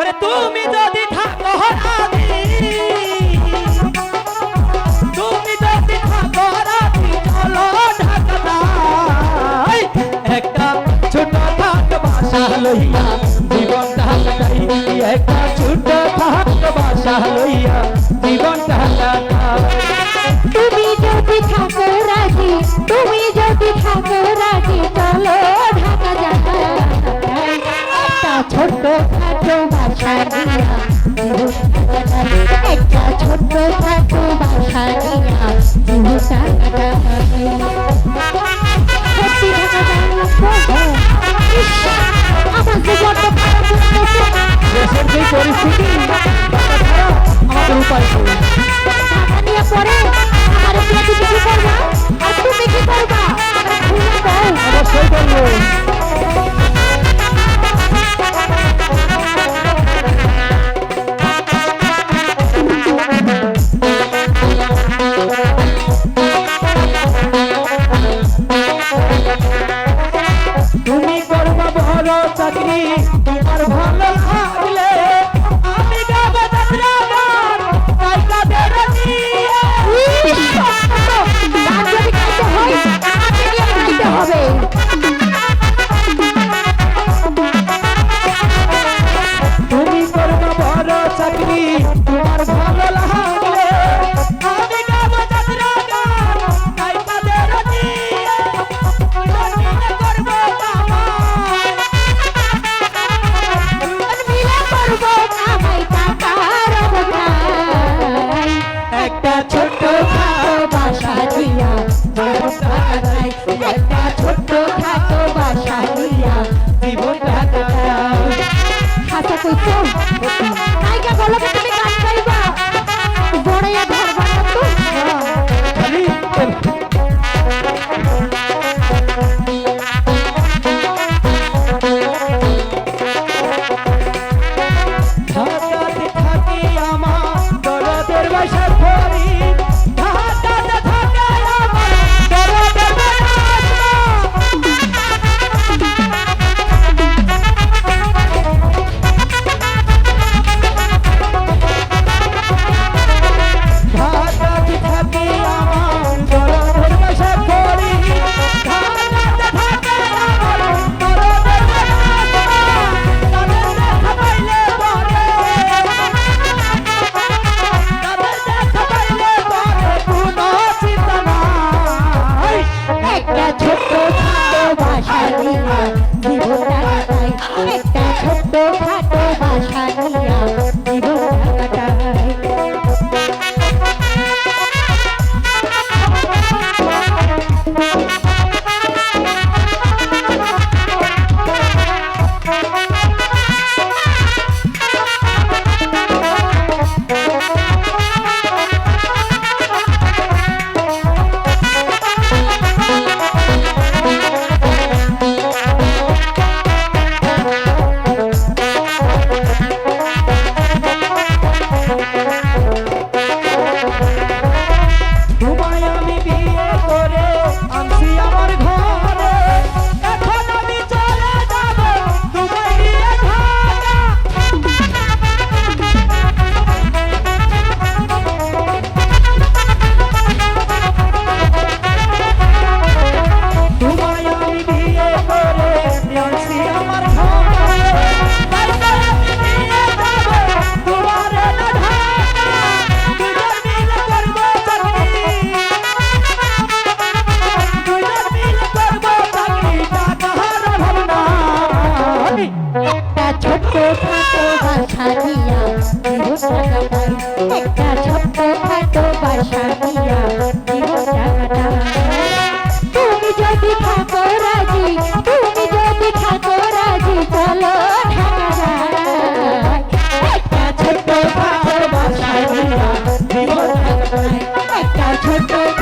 ওরে তুমি যদি থাকো রাজি তুমি যদি থাকো রাজি চলো ঢাকা একটা ছোট থাক বাসা লইয়া জীবনটা কাটাই একটা ছোট থাক বাসা লইয়া কাটাই তুমি যদি থাকো রাজি তুমি যদি থাকো রাজি চলো ঢাকা ছোট্ট খাটো বাসা নিয়া জীবনটা কাটাই। একটা ছোট্ট খাটো বাসা জীবনটা কাটাই। সত্যি ঢাকা আমার জীবনটা। দেশের যে পরিস্থিতি আমাদের উপায় নেই নিয়ে পরে আমার উপরে কিছু করবা আর তুমি কি করবা অবশ্যই বলব তোমার ভালো লাগলে ছোট্ট খাটো বাসা দিয়া জীবনটা কাটাই একটা ছোট্ট খাটো বাসা দিয়া জীবনটা কাটাই হাসা কইছো দিয়া জীবনটা কাটাই একটা ছোট্ট একটা ছোট্ট খাটো বাসা দিয়া জীবনটা তুমি যদি থাকো রাজি তুমি যদি থাকো রাজি চলো একটা ছোট্ট খাটো বাসা দিয়া জীবনটা একটা ছোট্ট